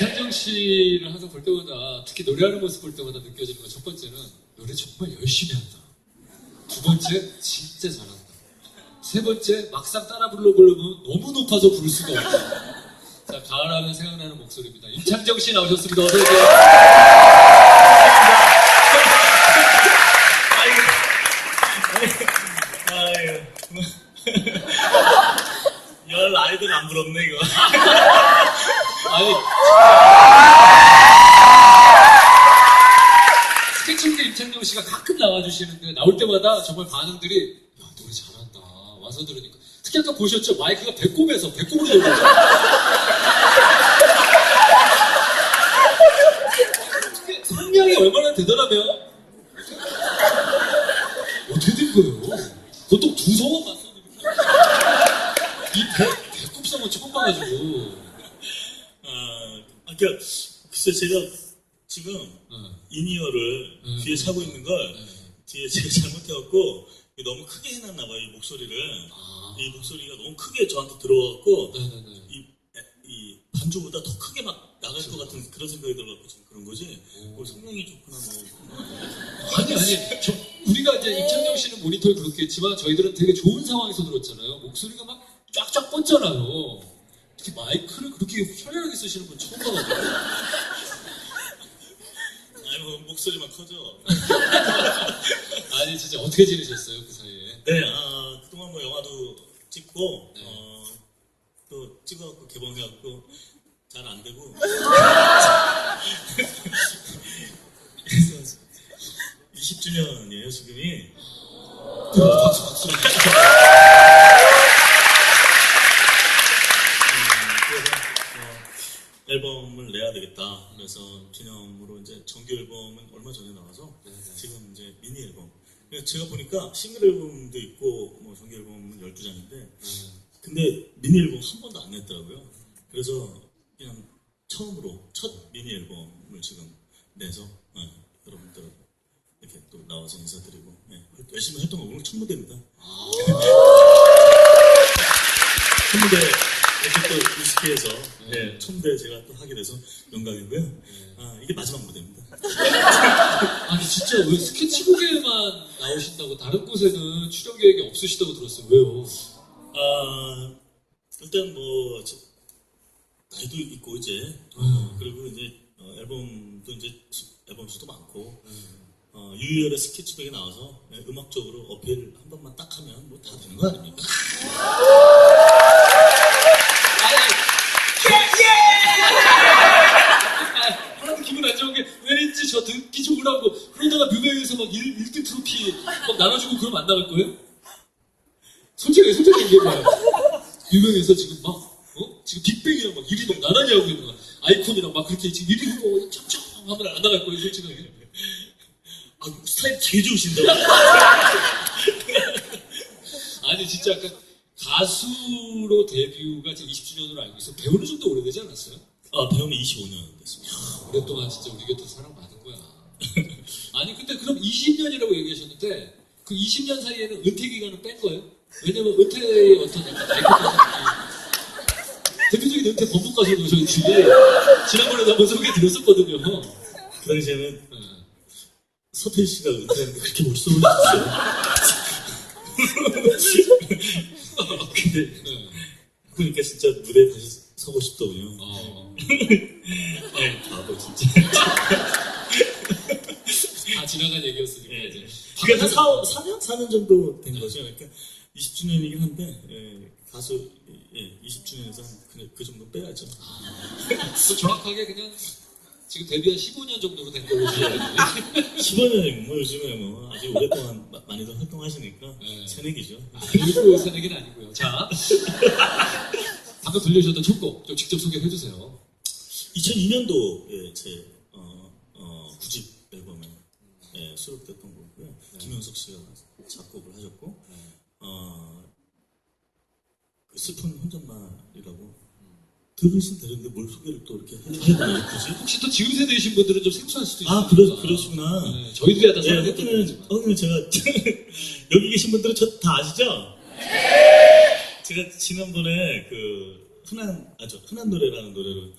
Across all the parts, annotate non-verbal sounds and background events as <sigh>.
임창정 씨를 항상 볼 때마다 특히 노래하는 모습 볼 때마다 느껴지는 건 첫 번째는 노래 정말 열심히 한다. 두 번째 진짜 잘한다. 세 번째 막상 따라 불러 보려면 너무 높아서 부를 수가 없다. 자 가을하면 생각나는 목소리입니다. 임창정 씨 나오셨습니다. 어서 오세요. 아유. <laughs> 열 아이들 안 부럽네 이거. 아니 스케치북에 임창정 씨가 가끔 나와주시는데 나올 때마다 정말 반응들이 야 노래 잘한다. 와서 들으니까. 특히 아까 보셨죠? 마이크가 배꼽에서 배꼽으로 특히 <laughs> 성량이 얼마나 대단하면? 어떻게 된 거예요? 보통 두 성은 봤었는데 이 배, 배꼽성은 처음 봐가지고 아, 아까 글쎄 제가 지금 어. 이니어를 음. 뒤에 차고 있는 걸 네. 뒤에 제가 잘못해갖고 너무 크게 해놨나 봐요 이 목소리를. 아. 이 목소리가 너무 크게 저한테 들어갖고 네네네. 이, 이 반주보다 더 크게 막 나갈 것 같은 그런 생각이 들어갖고 지금 그런 거지. 뭐 성량이 좋구나 뭐. 아니 아니 저, 우리가 이제 임창정 씨는 모니터에 그렇게 했지만 저희들은 되게 좋은 상황에서 들었잖아요 목소리가 막 쫙쫙 뻗잖아요 특히 마이크를 그렇게 현란하게 쓰시는 분 처음 봐가지고 아니 뭐 목소리만 커져. <laughs> 아니 진짜 어떻게 지내셨어요 그 사이에 네, 아, 그동안 뭐 영화도 찍고, 네. 어, 또 찍어갖고 개봉해갖고 잘 안 되고. <laughs> 그래서 20주년이에요, 지금이. 박수 박수 <laughs> 음, 그래서 어, 앨범을 내야 되겠다. 그래서 기념으로 이제 정규 앨범은 얼마 전에 나와서 네, 네. 지금 이제 미니 앨범. 제가 보니까 싱글 앨범도 있고 뭐 정규 앨범은 12장인데 근데 미니 앨범 한 번도 안 냈더라고요. 그래서 그냥 처음으로 첫 미니 앨범을 지금 내서 어, 여러분들 이렇게 또 나와서 인사드리고 네, 열심히 활동하고 오늘 첫 무대입니다. 첫 <laughs> 무대 이렇게 또 유스케에서 네, 첫 무대 제가 또 하게 돼서 영광이고요. 아, 이게 마지막 무대입니다. 아니 진짜 왜 스케치북에만 나오신다고 다른 곳에는 출연 계획이 없으시다고 들었어요 왜요? 아, 일단 뭐 저- 나이도 있고 이제 어, 음. 그리고 이제 어, 앨범도 이제 수- 앨범 수도 많고 어, 유희열의 스케치북에 나와서 네, 음악적으로 어필 한 번만 딱 하면 뭐 다 되는 거 아닙니까? <laughs> 아, 하나도 기분 안 좋은 게 왠지 저 듣기 좋으라고 그러다가 뮤베에서 막 1, 1등 트로피 막 나눠주고 그러면 안 나갈 거예요? 솔직하게 솔직하게 얘기해봐요 뮤베에서 지금 막 어? 지금 빅뱅이랑 막 1위 막 나란히 하고 있는 거야 아이콘이랑 막 그렇게 지금 1위 후보 청청 하면 안 나갈 거예요 솔직하게 아, 스타일 개 좋으신다고. <laughs> 아니 진짜 약간 가수로 데뷔가 지금 20주년으로 알고 있어 배우는 좀 더 오래되지 않았어요? 아, 배우면 25년 됐습니다. 오랫동안 진짜 우리 곁에 사랑받 20년이라고 얘기하셨는데 그 20년 사이에는 은퇴 기간을 뺀 거예요. 왜냐면 은퇴의 어떤 약간 나이가 대표적인 은퇴 건국 가수도 저희 주위에 지난번에도 한번 소개해 드렸었거든요 그 당시에는 네. 서태희 씨가 은퇴하는 게 그렇게 멋있어 보였어요. 네. 근데 그러니까 진짜 무대에 다시 서고 싶더군요. 아, 아, 아 진짜. 다 지나간 얘기였으니까 예, 이제. 그게 한 4, 4년? 4년 정도 된 거죠. 그러니까 20주년이긴 한데, 예, 가수, 예, 20주년에서 한 그, 그 정도 빼야죠. 또 정확하게 그냥 지금 데뷔한 15년 정도로 된 걸로 기억해요. 15년이면 뭐 요즘에 뭐 아주 오랫동안 마- 많이들 활동하시니까 네. 새내기죠. 일부 새내기는 아니고요. 자, 방금 들려주셨던 첫 곡 좀 직접 소개해 주세요. 2002년도 제 어, 어, 9집 앨범에 예, 수록됐던 거고요. 김현석 씨가 작곡을 하셨고, 어, 그 슬픈 혼잣말이라고 들으시면 되는데 뭘 소개를 또 이렇게 해드려요, 굳이? 혹시 또 지금 세대이신 분들은 좀 생소할 수도 있어요. 아, 그러, 그러시구나. 네, 저희들이 다 예, 여기는, 거지만. 여기는 제가, <laughs> 여기 계신 분들은 저 다 아시죠? 제가 지난번에 그, 흔한, 아, 저, 흔한 노래라는 노래를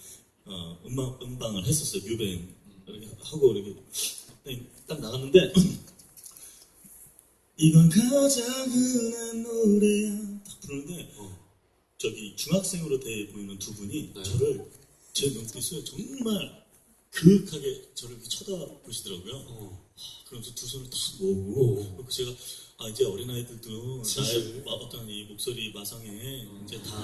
어, 음방, 음방을 했었어요. 뮤뱅 이렇게 하고 이렇게 딱 나갔는데 이건 가장 흔한 노래야 딱 부르는데 어. 저기 중학생으로 돼 보이는 두 분이 네. 저를 제 눈빛을 정말 그윽하게 저를 이렇게 쳐다보시더라고요. 어. 그러면서 두 손을 탁 오. 모으고 제가 아 이제 어린 아이들도 슬슬. 나의 마- 어떤 이 목소리 마성에 이제 다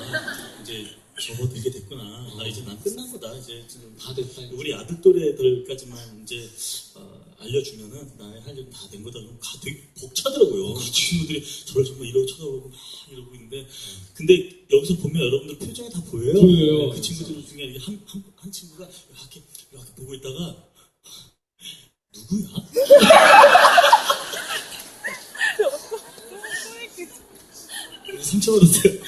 이제 접어들게 됐구나 나 이제 난 끝난 거다 이제 지금 다 됐다. 우리 아들 또래들까지만 이제 어, 알려주면은 나의 할 일은 다 된 거다 그럼 가 되게 벅차더라고요 그 친구들이 저를 정말 이러고 쳐다보고 막 이러고 있는데 근데 여기서 보면 여러분들 표정이 다 보여요 보여요. 그 친구들 중에 한, 한, 한 친구가 이렇게 이렇게 보고 있다가 누구야? 상처받았어요.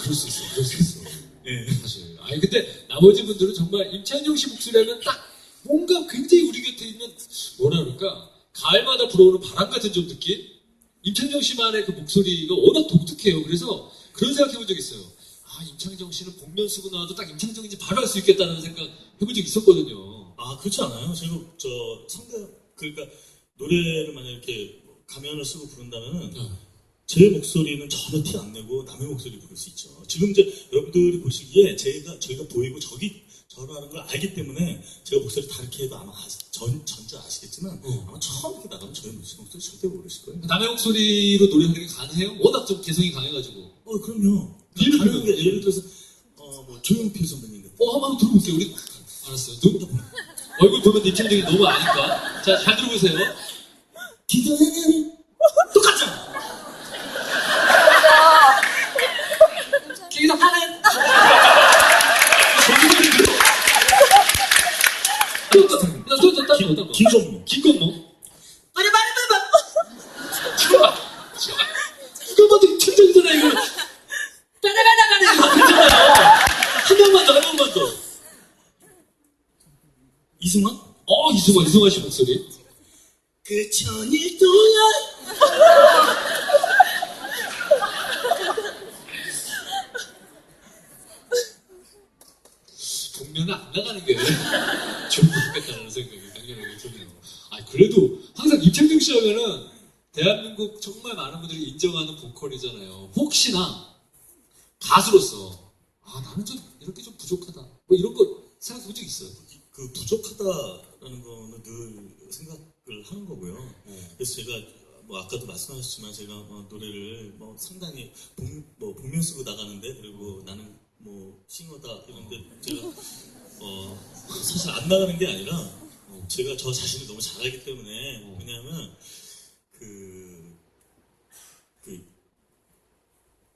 그럴 수 있어. 그럴 수 있어. 예. 사실. 아니 근데 나머지 분들은 정말 임찬용 씨 목소리 하면 딱 뭔가 굉장히 우리 곁에 있는 뭐라 그럴까 가을마다 불어오는 바람 같은 좀 느낌. 임찬정 씨만의 그 목소리가 워낙 독특해요. 그래서 그런 생각 해본 적 있어요. 아 임창정 씨는 복면 쓰고 나와도 딱 임창정인지 바로 알 수 있겠다는 생각 해본 적 있었거든요. 아 그렇지 않아요? 제가 저 상대 그러니까 노래를 만약 이렇게 가면을 쓰고 부른다면은 어. 제 목소리는 전혀 티 안 내고 남의 목소리 부를 수 있죠. 지금 이제 여러분들이 보시기에 제가 저희가 보이고 저기 저라는 걸 알기 때문에 제가 목소리 다르게 해도 아마 아시- 전 전주 아시겠지만 어. 아마 처음 이렇게 나가면 저희 목소리 절대 모르실 거예요. 남의 목소리로 노래하는 게 가능해요? 워낙 좀 개성이 강해가지고. 어 그럼요. 예를 들면? 게 예를 들어서 어뭐 조용필 선배님. 어, 한번 들어볼게요. 우리 알았어요. 누, 얼굴 보면 임창정이 너무 아니까. 자, 잘 들어보세요. 기도는 똑같죠. 기도하는 거, 딴 거. 김건모. 김건모. 아니, 말이 봐. 잠깐만. 잠깐만. 이거 봐도 임창정이잖아, 이거. 따라가다가는 이거. 한 번만 더, 한 번만 더. 이승환? 어, 이승환, 이승환 씨 목소리. 그 천일 동안 동면은 안 나가는 게 같다는 생각이 그래도 항상 임창정 씨 하면은 대한민국 정말 많은 분들이 인정하는 보컬이잖아요. 혹시나 가수로서 아 나는 좀 이렇게 좀 부족하다. 뭐 이런 거 생각해 본 적 있어요. 그 부족하다라는 거는 늘 생각을 하는 거고요. 그래서 제가 뭐 아까도 말씀하셨지만 제가 뭐 노래를 뭐 상당히 복, 뭐 복면 쓰고 나가는데 그리고 나는 뭐 싱어다 이런데 제가 어 사실 안 나가는 게 아니라 어, 제가 저 자신을 너무 잘 알기 때문에 왜냐하면 그, 그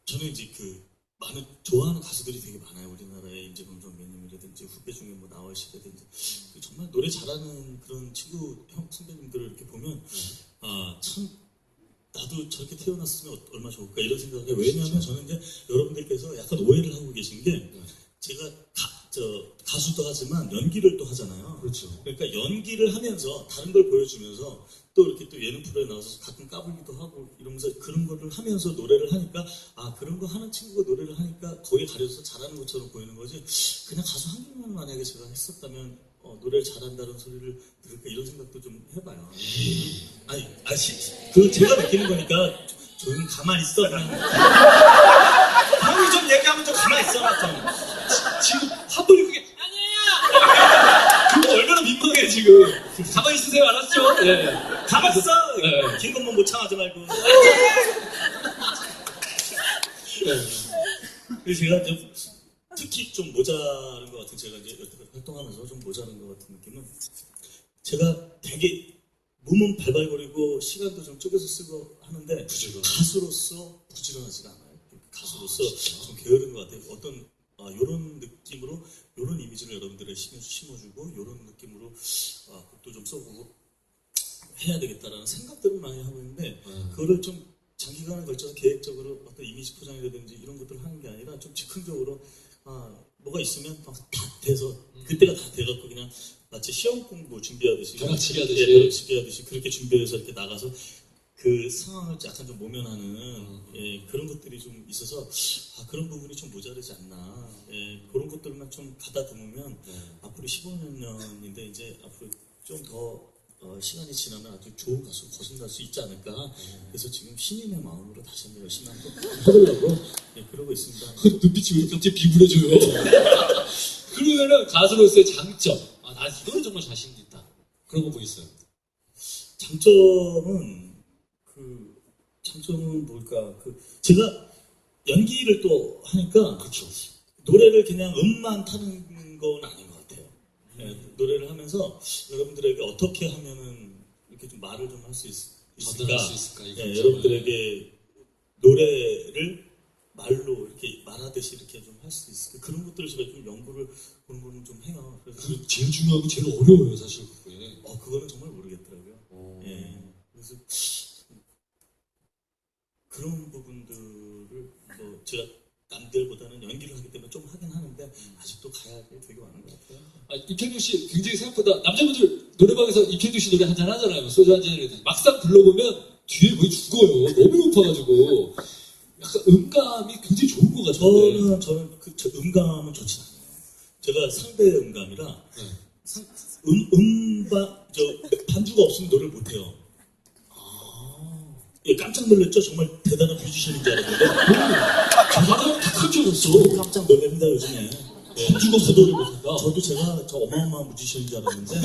저는 이제 그 많은 좋아하는 가수들이 되게 많아요. 우리나라에 임재범 선배님이라든지 후배 중에 뭐 나월 씨라든지. 그 정말 노래 잘하는 그런 친구 형 선배님들을 이렇게 보면 아 참 나도 저렇게 태어났으면 어- 얼마나 좋을까 이런 생각을 해요. 왜냐하면 저는 이제 여러분들께서 약간 오해를 하고 계신 게 제가 가, 저 가수도 하지만 연기를 또 하잖아요. 그렇죠. 그러니까 연기를 하면서 다른 걸 보여주면서 또 이렇게 또 예능 프로에 나와서 가끔 까불기도 하고 이러면서 그런 거를 하면서 노래를 하니까 아 그런 거 하는 친구가 노래를 하니까 거기에 가려서 잘하는 것처럼 보이는 거지 그냥 가수 한 명만 만약에 제가 했었다면 어, 노래를 잘한다는 소리를 들을까 이런 생각도 좀 해봐요. 아니 아시 그 제가 느끼는 거니까 조용 가만히 있어. <laughs> 형이 좀 얘기하면 좀 가만히 있어라 좀. 지금 한번 그게 아니야. 그거 민망해 지금. 가만히 있으세요, 알았죠? 예. 가만히 있어. 네. 긴 것만 못 참아지 말고. 예. 그래서 제가 좀 특히 좀 모자른 것 같은 제가 이제 여태까지 활동하면서 좀 모자른 것 같은 느낌은 제가 되게 몸은 발발거리고 시간도 좀 쪼개서 쓰고 하는데 부지런. 가수로서 부지런하지가 않아요. 가수로서 아? 좀 게으른 것 같아요. 어떤 아, 이런 느낌으로 이런 이미지를 여러분들의 심어, 심어주고 이런 느낌으로 아, 곡도 좀 써보고 해야 되겠다라는 생각들을 많이 하고 있는데 음. 그거를 좀 장기간에 걸쳐서 계획적으로 어떤 이미지 포장이라든지 이런 것들을 하는 게 아니라 좀 즉흥적으로 아 뭐가 있으면 막 다 돼서 그때가 다 돼갖고 그냥 마치 시험 공부 준비하듯이 벼락치기 하듯이. 예, 벼락치기 하듯이 그렇게 준비해서 이렇게 나가서 그 상황을 약간 좀 모면하는 예, 그런 것들이 좀 있어서 아, 그런 부분이 좀 모자르지 않나 예, 그런 것들만 좀 가다듬으면 네. 앞으로 15년인데 이제 앞으로 좀더 어, 시간이 지나면 아주 좋은 가수 거듭날 수 있지 않을까 그래서 지금 신인의 마음으로 다시 한번 열심히 한번 해보려고 예, 그러고 있습니다. 눈빛이 왜 갑자기 비굴해져요? <laughs> 그러면은 가수로서의 장점. 아, 나 이거는 정말 자신 있다. 그런 거 뭐 있어요? 장점은 그 장점은 뭘까 그 제가 연기를 또 하니까 그렇죠. 노래를 그냥 음만 타는 건 아닌 것 같아요. 예, 노래를 하면서 여러분들에게 어떻게 하면은 이렇게 좀 말을 좀 할 수 있을까? 수 있을까, 감정을. 여러분들에게 노래를 말로 이렇게 말하듯이 이렇게 좀 할 수 있을까? 그런 것들을 제가 좀 연구를 거는 좀 해요. 그래서 그 제일 중요하고 제일 어려워요, 사실 그게. 어 그거는 정말 모르겠더라고요. 어. 예. 그래서 그런 부분들을 뭐 제가 남들보다는 연기를 하기 때문에 좀 하긴 하는데 아직도 가야 할 게 되게 많은 것 같아요. 아, 이편규 씨 굉장히 생각보다 남자분들 노래방에서 이편규 씨 노래 한 잔 하잖아요. 소주 한 잔 이랬는데 막상 불러보면 뒤에 거의 죽어요. 너무 높아가지고 약간 음감이 굉장히 좋은 것 같은데. 저는 저는 그 저 음감은 좋진 않아요. 제가 상대 음감이라 네. 상- 음 음반 저 반주가 없으면 노래를 못 해요. 예, 깜짝 놀랐죠. 정말 대단한 뮤지션인 줄 알았는데 가사가 다 펼쳐졌어. 깜짝 놀랍니다 요즘에. 예. 반주가 없어 노래 못한다. 저도 제가 저 어마어마한 뮤지션인 줄 알았는데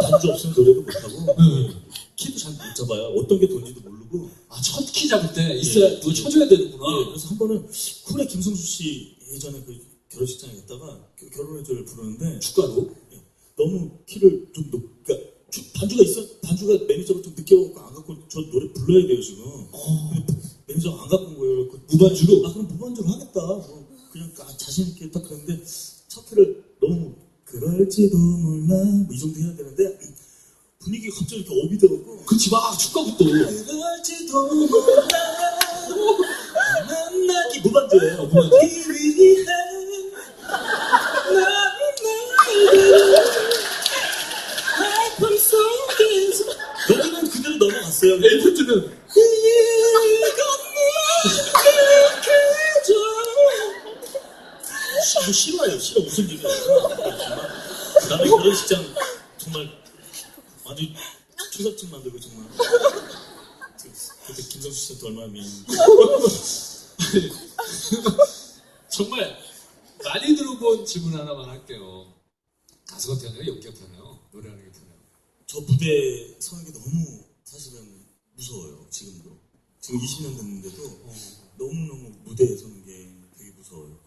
반주 없으면 노래도 못하고 네. 키도 잘 못 잡아요. 어떤 게 돈지도 모르고. 아, 첫 키 잡을 때 있어야 누가 쳐줘야 되는구나. 예, 그래서 한 번은 쿨의 김성수 씨 예전에 그 결혼식장에 갔다가 절을 부르는데 축가로. 예, 너무 키를 좀 높, 그러니까 주- 반주가 있어 반주가 매니저가 좀 늦게 오고 안 갖고 저 노래 불러야 돼요 지금. 근데 매니저가 안 갖고 온 거예요. 그 무반주로? 아 그럼 무반주로 하겠다. 뭐 그냥 아, 자신 있게 딱 그랬는데 첫 키를 너무 그럴지도 몰라 뭐 이 정도 해야 되는데 분위기가 갑자기 이렇게 업이 돼갖고 그렇지, 막 축가부터. 그럴지도 몰라 <laughs> 만나기 무반주예요 무반주. 위해 나는 아픔 속에서 여기는 그대로 넘어갔어요 에이프트는 이거 싫어요 싫어 무슨 일이야 그 다음에 결혼식장 정말 아주 초상집 만들고 정말 그- 그때 김성수 씨한테 얼마나 미안한데 <laughs> 정말 많이 들어본 질문 하나만 할게요. 가수가 편해요? 연기가 편해요? 노래하는 게 편해요? 저 무대 서는 게 너무 사실은 무서워요 지금도 지금 20년 됐는데도 너무너무 무대에 서는 게 되게 무서워요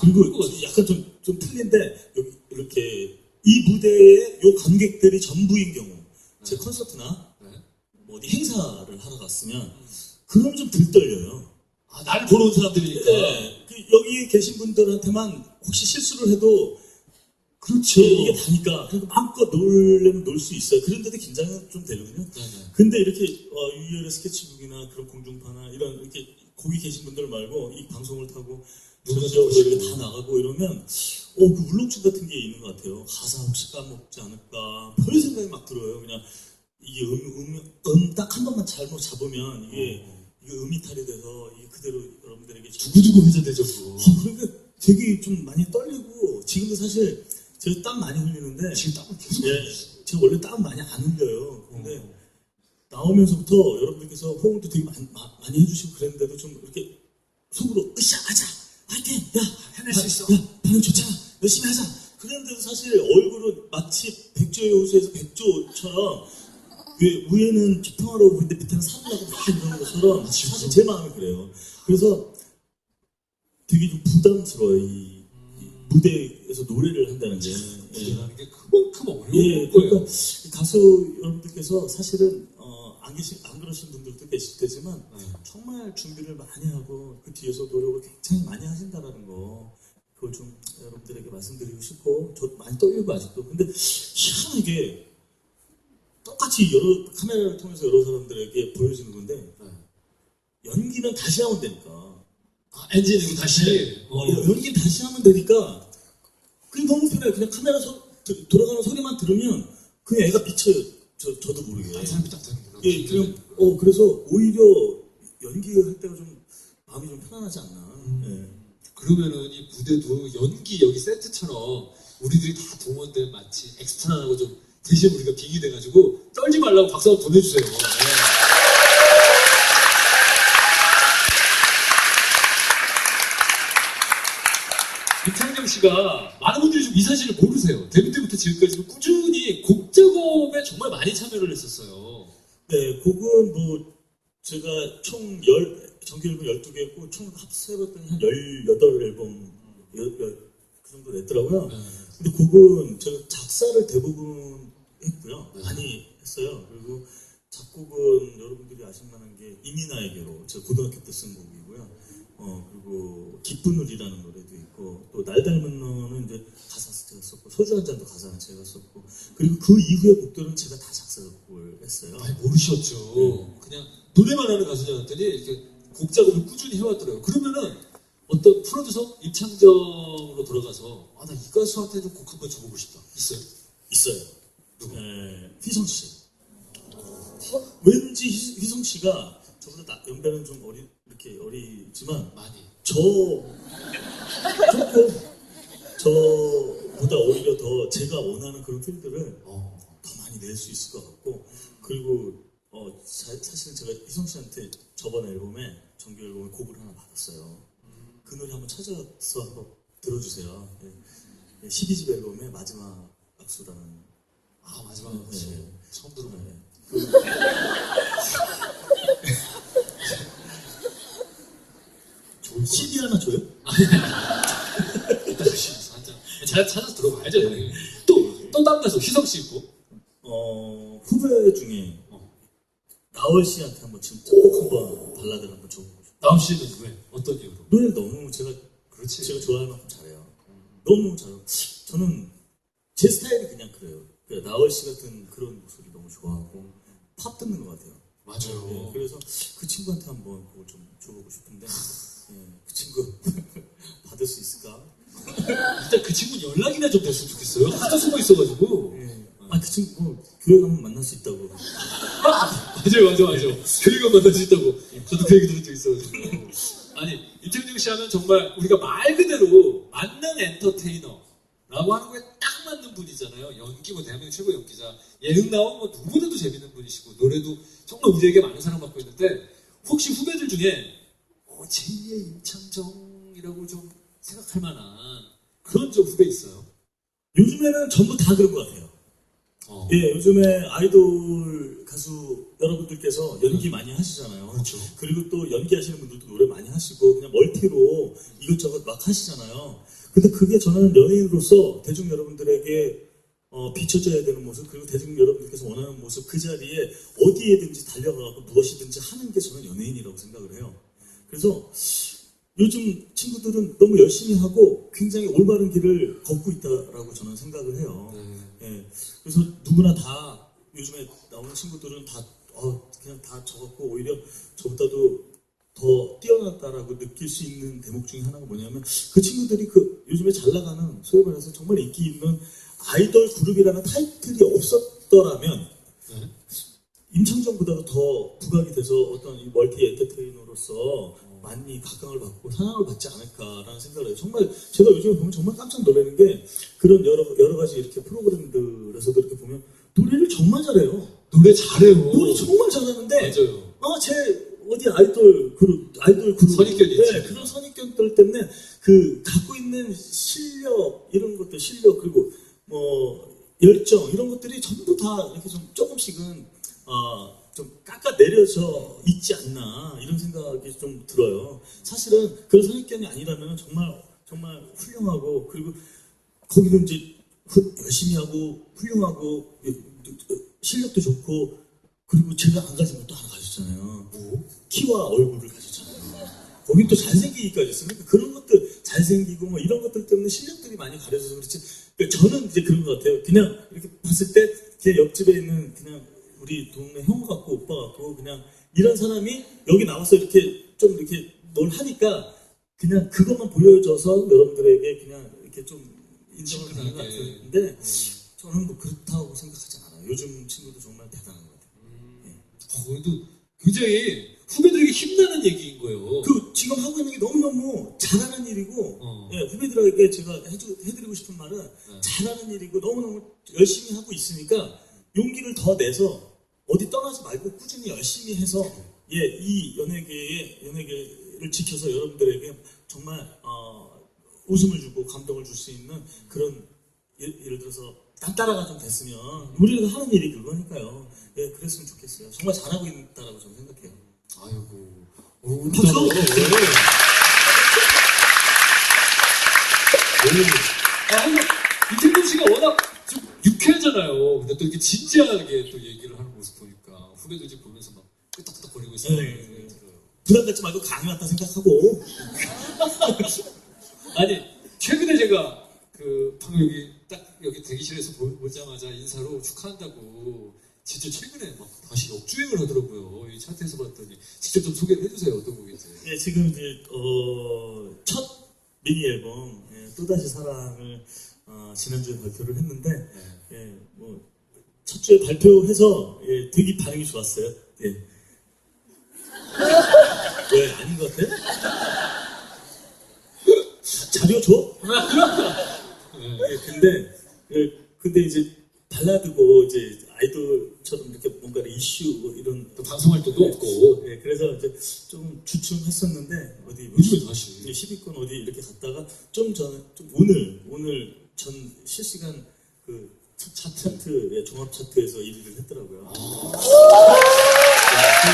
그리고 약간 좀, 좀 틀린데 여기 이렇게 이 무대에 요 관객들이 전부인 경우 제 콘서트나 네. 뭐 어디 행사를 하러 갔으면 그럼 좀 들떨려요 아, 나를 보러 온 사람들이니까. 네, 그 여기에 계신 분들한테만 혹시 실수를 해도 그렇죠 이게 다니까 그러니까 마음껏 놀려면 놀 수 있어요 그런데도 긴장은 좀 되거든요 네 네. 근데 이렇게 어, 유열의 스케치북이나 그런 공중파나 이런 이렇게 거기 계신 분들 말고 이 방송을 타고 전적으로 이렇게 다 나가고 이러면 어, 그 울렁증 같은 게 있는 것 같아요. 가사 혹시 까먹지 않을까 별 생각이 막 들어요. 그냥 이게 음 음 음 딱 한 번만 잘못 잡으면 이게 이게 음이 탈이 돼서 그대로 여러분들에게 좀- 두고두고 회자되죠, 그거. 어, 그러니까 되게 좀 많이 떨리고 지금도 사실 제가 땀 많이 흘리는데 지금 땀을 계속. 예, 제가 원래 땀 많이 안 흘려요. 근데 나오면서부터 여러분들께서 호응도 되게 많이, 마- 많이 해주시고 그랬는데도 좀 이렇게 속으로 으쌰 하자 화이팅 야 해낼 수 있어. 야 반응 좋잖아 열심히 하자 그랬는데도 사실 얼굴은 마치 백조의 호수에서 백조처럼 왜 위에는 평화로워 보이는데 밑에는 산나고 막 이러는 것처럼 사실 제 마음이 그래요 그래서 되게 좀 부담스러워요 이, 이 무대에서 노래를 한다는 게 예. 노래하는 게 그만큼 어려운 예. 그러니까 가수 여러분들께서 사실은 어, 안 계신 안 그러신 분들도 계실 테지만 네. 정말 준비를 많이 하고 그 뒤에서 노력을 굉장히 많이 하신다라는 거 그걸 좀 여러분들에게 말씀드리고 싶고 저 많이 떨리고 아직도 근데 희한하게 똑같이 여러 카메라를 통해서 여러 사람들에게 보여지는 건데 네. 연기는 다시 하면 되니까 아, 엔진이고 다시. 어. 어, 연기 다시 하면 되니까 그게 너무 편해요. 그냥 카메라 소, 도- 돌아가는 소리만 들으면 그냥 애가 미쳐요. 저, 저도 모르게. 한 사람이 딱 되는구나. 예, 그냥 어 그래서 오히려 연기할 때가 좀 마음이 좀 편안하지 않나. 그러면은 이 무대도 연기 여기 세트처럼 우리들이 다 동원된 마치 엑스트라라고 좀 대신 우리가 빙이 돼가지고 떨지 말라고 박수 한번 보내주세요. 네. 이창정 씨가 많은 분들이 좀 이 사실을 모르세요. 데뷔 때부터 지금까지 꾸준히 곡 작업에 정말 많이 참여를 했었어요. 네, 곡은 뭐 제가 총 열, 정규 앨범 12개 했고 총 합세해봤더니 한 18앨범 여- 여- 그 정도 냈더라고요. 네. 근데 곡은 제가 작사를 대부분 했고요. 네. 많이 했어요. 그리고 작곡은 여러분들이 아실 만한 게 이민아에게로 제가 고등학교 때 쓴 곡이고요. 어, 그리고 기쁜 우리라는 노래도 있고 또 날 닮은 너는 이제 가사 제가 썼고 소주 한 잔도 가사는 제가 썼고 그리고 그 이후의 곡들은 제가 다 작사 작곡을 했어요. 많이 모르셨죠. 그냥 노래만 하는 가수였더니 이렇게 곡 작업을 꾸준히 해왔더라고요. 그러면은 어떤 프로듀서 입창정으로 돌아가서 아 나 이 가수한테도 곡 한번 줘보고 싶다. 있어요? 있어요. 에, 휘성 씨. 왠지 휘- 휘성 씨가 저보다 나- 연배는 좀 어리 이렇게 어리지만 많이. 저 조금 저보다 오히려 더 제가 원하는 그런 필들을 어. 더 많이 낼 수 있을 것 같고 그리고 어, 사, 실은 제가 희성 씨한테 저번 앨범에 정규 앨범에 곡을 하나 받았어요. 그 노래 한번 찾아서 한번 들어주세요. 네. 12집 앨범의 마지막 악수라는 아 마지막 네. 네. 처음 들어보네. 좋은 CD 하나 줘요? 잘 찾아서 들어봐야죠. 또 또 다른 가수 희성 씨 있고. 어, 후배 중에 어. 나월 씨한테 한번 진짜 꼭 한번 발라드를 한번 줘보고 싶어요. 나온 씨는 왜? 어떤 이유로? 노래 너무 제가 그렇지. 제가 좋아할 만큼 잘해요. 너무 잘해요. 저는 제 스타일이 그냥 그래요. 그러니까 나월 씨 같은 그런 목소리 너무 좋아하고 팝 듣는 것 같아요. 맞아요. 예, 그래서 그 친구한테 한번 그걸 좀 줘보고 싶은데 예, 그 친구 <laughs> 받을 수 있을까? 일단 그 친구 연락이나 좀 됐으면 좋겠어요. 하도 숨어 있어가지고. 예. 아그 친구 뭐, 교회 가면 만날 수 있다고. <laughs> 맞아요, 맞아요, 맞아요. 교육을 만날 수 있다고. 저도 그 얘기 들은 적 있어가지고. 아니, 이태경 씨 하면 정말 우리가 말 그대로 맞는 엔터테이너라고 하는 거에 딱 뭐 대한민국 최고 연기자. 예능 나오면 뭐 누구나도 재밌는 분이시고, 노래도 정말 우리에게 많은 사랑받고 있는데, 혹시 후배들 중에, 어, 제2의 임창정이라고 좀 생각할 만한 그런 좀 후배 있어요? 요즘에는 전부 다 그런 것 같아요. 어. 예, 요즘에 아이돌 가수 여러분들께서 연기 많이 하시잖아요. 그렇죠. 그리고 또 연기하시는 분들도 노래 많이 하시고 그냥 멀티로 이것저것 막 하시잖아요. 근데 그게 저는 연예인으로서 대중 여러분들에게 어, 비춰져야 되는 모습 그리고 대중 여러분들께서 원하는 모습 그 자리에 어디에든지 달려가고 무엇이든지 하는 게 저는 연예인이라고 생각을 해요. 그래서 요즘 친구들은 너무 열심히 하고 굉장히 올바른 길을 걷고 있다라고 저는 생각을 해요. 네. 예, 그래서 누구나 다 요즘에 나오는 친구들은 다 어, 그냥 다 적었고 오히려 저보다도 더 뛰어났다라고 느낄 수 있는 대목 중에 하나가 뭐냐면 그 친구들이 그 요즘에 잘 나가는 소위 말해서 정말 인기 있는 아이돌 그룹이라는 타이틀이 없었더라면 네. 임창정보다도 더 부각이 돼서 어떤 이 멀티 엔터테이너로서 많이 각광을 받고 사랑을 받지 않을까라는 생각을 해요. 정말 제가 요즘에 보면 정말 깜짝 놀라는 게 그런 여러 여러 가지 이렇게 프로그램들에서도 이렇게 보면 노래를 정말 잘해요. 노래 잘해요. 노래 정말 잘하는데 맞아요. 어, 제 어디 아이돌 그룹, 아이돌 그룹. 선입견이 네. 그런 선입견들 때문에 그 갖고 있는 실력, 이런 것들, 실력, 그리고 뭐, 열정, 이런 것들이 전부 다 이렇게 좀 조금씩은, 어, 좀 깎아내려져 있지 않나, 이런 생각이 좀 들어요. 사실은 그런 선입견이 아니라면 정말, 정말 훌륭하고, 그리고 거기도 이제 후- 열심히 하고, 훌륭하고, 실력도 좋고, 그리고 제가 안 가진 것도 하나 가졌잖아요. 뭐? 키와 얼굴을 가졌잖아요. 거긴 또 잘생기기까지 했으니까 그런 것들 잘생기고 뭐 이런 것들 때문에 실력들이 많이 가려져서 그렇지. 저는 이제 그런 것 같아요. 그냥 이렇게 봤을 때 제 옆집에 있는 그냥 우리 동네 형 같고 오빠 같고 그냥 이런 사람이 여기 나와서 이렇게 좀 이렇게 뭘 하니까 그냥 그것만 보여줘서 여러분들에게 그냥 이렇게 좀 인정을 받는 것. 같은데 저는 뭐 그렇다고 생각하지 않아요. 요즘 친구도 정말 대단한 것 같아요. 어, 그래도 굉장히 후배들에게 힘나는 얘기인 거예요. 그 지금 하고 있는 게 너무너무 잘하는 일이고 어. 예, 후배들에게 제가 해주, 해드리고 싶은 말은 네. 잘하는 일이고 너무너무 열심히 하고 있으니까 용기를 더 내서 어디 떠나지 말고 꾸준히 열심히 해서 예, 이 연예계의 연예계를 지켜서 여러분들에게 정말 어, 웃음을 주고 감동을 줄 수 있는 그런 예, 예를 들어서 딴 따라가 좀 됐으면 우리가 하는 일이 그거니까요. 예, 그랬으면 좋겠어요. 정말 잘하고 있다라고 저는 생각해요. 아이고. 어, 박수! 네. 네. 아, 이태근 씨가 워낙 좀 유쾌하잖아요. 근데 또 이렇게 진지하게 또 얘기를 하는 모습 보니까 후배들 이제 보면서 막 끄덕끄덕거리고 있어요. 네. 부담 갖지 말고 강의 왔다 생각하고 <laughs> 아니 최근에 제가 그 방금 여기 딱 여기 대기실에서 보, 보자마자 인사로 축하한다고 진짜 최근에 막 다시 역주행을 하더라고요. 이 차트에서 봤더니 직접 좀 소개를 해주세요. 어떤 곡인지. 예, 지금 이제 어, 첫 미니 앨범 예, 또다시 사랑을 어, 지난주에 발표를 했는데 네. 예, 뭐 첫 주에 발표해서 예, 되게 반응이 좋았어요. 예. 왜 아닌 것 같아? 자료 줘? <laughs> 네. 예, 근데 예, 근데 이제 발라드고 이제 아이돌처럼 이렇게 뭔가 이슈 뭐 이런 또 방송 활동도 없고 예, 그래서 이제 좀 주춤했었는데 어디 요즘에 다시 10위권 어디 이렇게 갔다가 좀 전에 좀 오늘 오늘 전 실시간 그 차- 차트 예, 종합 차트에서 1위를 했더라고요. 예, 그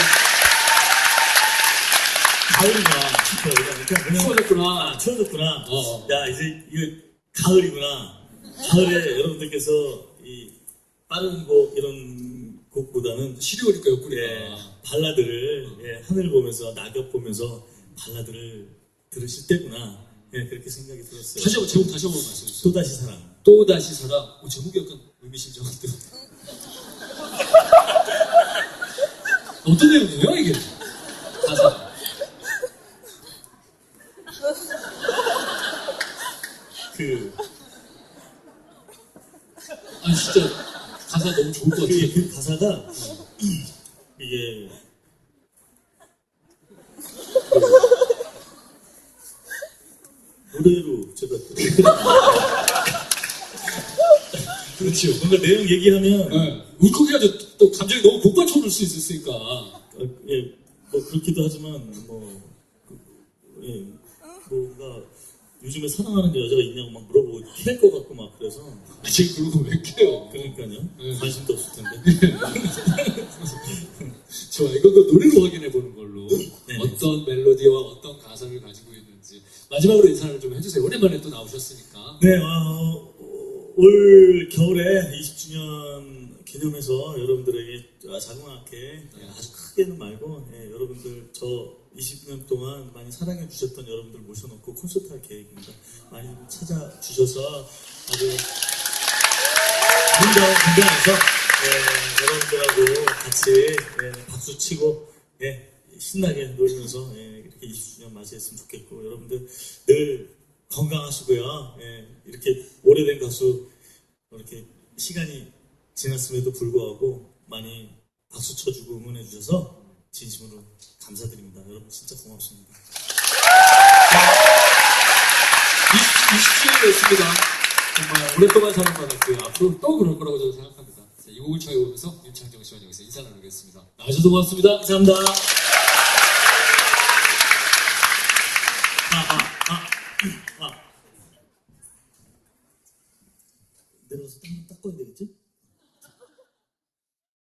가을이구나 추워졌구나. 아, 추워졌구나. 어, 어. 야 이제 이거 가을이구나. 가을에 여러분들께서 이 빠른 곡 이런 곡보다는 시리오니까 옆구리가 예, 발라드를 예, 하늘 보면서 낙엽 보면서 발라드를 들으실 때구나. 예, 그렇게 생각이 들었어요. 다시 한번 제목 다시 한번 말씀해 주세요. 또 다시 사랑. 또 다시 사랑. 어, 제목이 약간 의미심장 한데. <laughs> 어떤 내용이에요 이게? 가사. 그, 아 진짜 가사 너무 좋을 것 그. 그 가사가 이게 노래로 제가 <laughs> 그렇죠. 뭔가 내용 얘기하면 네. 울컥해가지고 또 감정이 너무 복받쳐올 수 있으니까. 어, 예, 뭐 그렇기도 하지만 뭐 그, 예, 뭔가 요즘에 사랑하는 여자가 있냐고 막 물어보고 캘 것 같고 막 그래서 아, 지금 그러고 왜 깨요? 그러니까요 네. 관심도 없을 텐데 <laughs> 좋아, 이거 그 노래로 확인해 보는 걸로 네. 어떤 멜로디와 어떤 가사를 가지고 있는지 마지막으로 인사를 좀 해주세요. 오랜만에 또 나오셨으니까. 네, 어, 올 겨울에 20주년 기념해서 여러분들에게 자그마하게 예, 아주 크게는 말고 예, 여러분들 저 20년 동안 많이 사랑해 주셨던 여러분들 모셔놓고 콘서트 할 계획입니다. 많이 좀 찾아주셔서 아주 문경 공장에서 예, 여러분들하고 같이 예, 박수 치고 예, 신나게 놀면서 예, 이렇게 20주년 맞이했으면 좋겠고 여러분들 늘 건강하시고요. 예, 이렇게 오래된 가수 이렇게 시간이 지났음에도 불구하고 많이 박수 쳐주고 응원해 주셔서 진심으로 감사드립니다. 여러분 진짜 고맙습니다. 20주년이었습니다. 정말 오랫동안 사랑받았고요. 앞으로 또 그럴 거라고 저는 생각합니다. 자, 이 곡을 쳐보면서 윤창정 씨와 여기서 인사 나누겠습니다. 나와주셔서 고맙습니다. 감사합니다. 아, 아, 아, 아. 내려가서 딱 닦아야 되겠지?